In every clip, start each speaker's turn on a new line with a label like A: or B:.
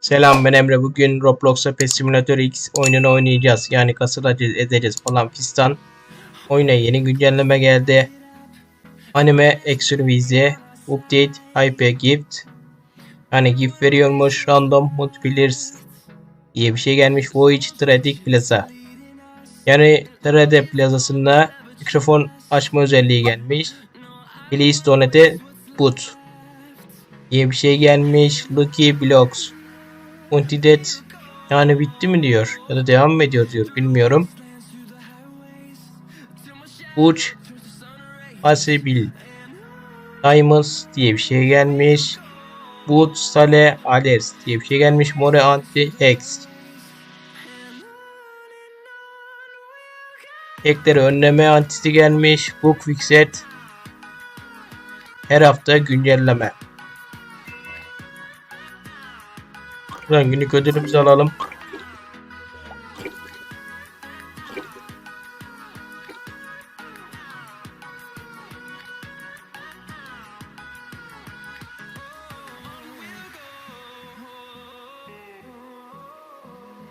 A: Selam ben Emre. Bugün Roblox'ta Pet Simulator X oyununu oynayacağız. Yani kasır edeceğiz falan fistan. Oyuna yeni güncelleme geldi. Anime Vizi Update Hype Gift Yani gift veriyormuş Random Multipliers diye bir şey gelmiş Voyage Trading Plaza Yani Trade plazasında mikrofon açma özelliği gelmiş. Please donate put diye bir şey gelmiş. Lucky Blocks Untidet yani bitti mi diyor ya da devam mı ediyor diyor bilmiyorum. Uç Asebil Diamonds diye bir şey gelmiş. Boot Sale Alers diye bir şey gelmiş. More Anti Hex Hackleri önleme antisi gelmiş. Book Fixed Her hafta güncelleme. Buradan günlük ödülümüzü alalım.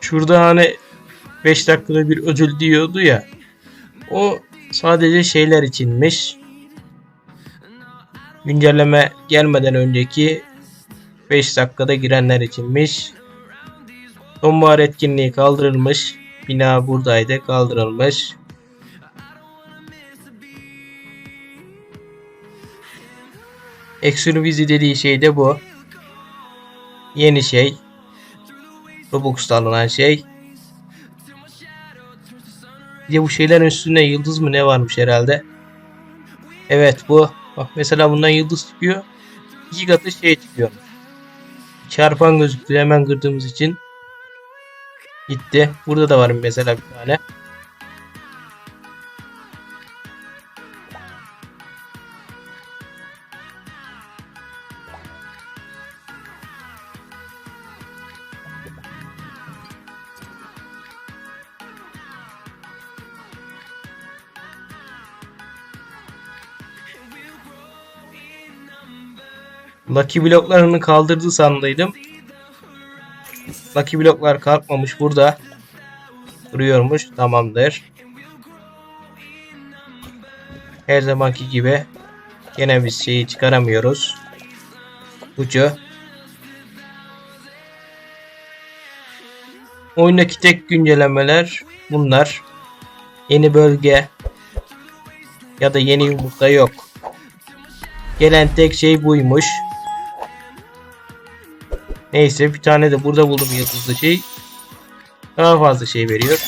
A: Şurada hani 5 dakikada bir ödül diyordu ya. O sadece şeyler içinmiş. Güncelleme gelmeden önceki 5 dakikada girenler içinmiş. Sonbahar etkinliği kaldırılmış. Bina buradaydı kaldırılmış. Extreme Vizi dediği şey de bu. Yeni şey. Robux'ta alınan şey. Bir de bu şeylerin üstünde yıldız mı ne varmış herhalde. Evet bu. Bak mesela bundan yıldız çıkıyor. İki katı şey çıkıyor. Çarpan gözüktü hemen kırdığımız için. Gitti. Burada da var mesela bir tane. Lucky bloklarını kaldırdı sandıydım. Lucky bloklar kalkmamış burada. Duruyormuş. Tamamdır. Her zamanki gibi gene biz şeyi çıkaramıyoruz. Ucu. Oyundaki tek güncellemeler bunlar. Yeni bölge ya da yeni yumurta yok. Gelen tek şey buymuş. Neyse bir tane de burada buldum yıldızlı şey. Daha fazla şey veriyor.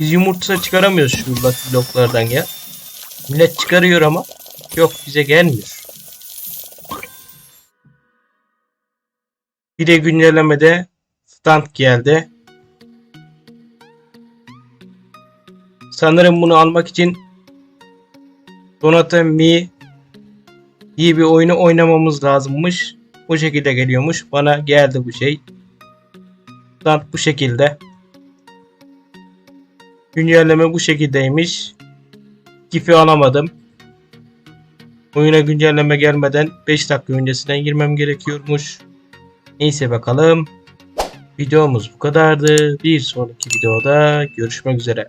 A: Biz yumurta çıkaramıyoruz şu bloklardan ya. Millet çıkarıyor ama yok bize gelmiyor. Bir de güncellemede stand geldi. Sanırım bunu almak için Donata Mi iyi bir oyunu oynamamız lazımmış. Bu şekilde geliyormuş. Bana geldi bu şey. Stand bu şekilde. Güncelleme bu şekildeymiş. Gifi alamadım. Oyuna güncelleme gelmeden 5 dakika öncesinden girmem gerekiyormuş. Neyse bakalım. Videomuz bu kadardı. Bir sonraki videoda görüşmek üzere.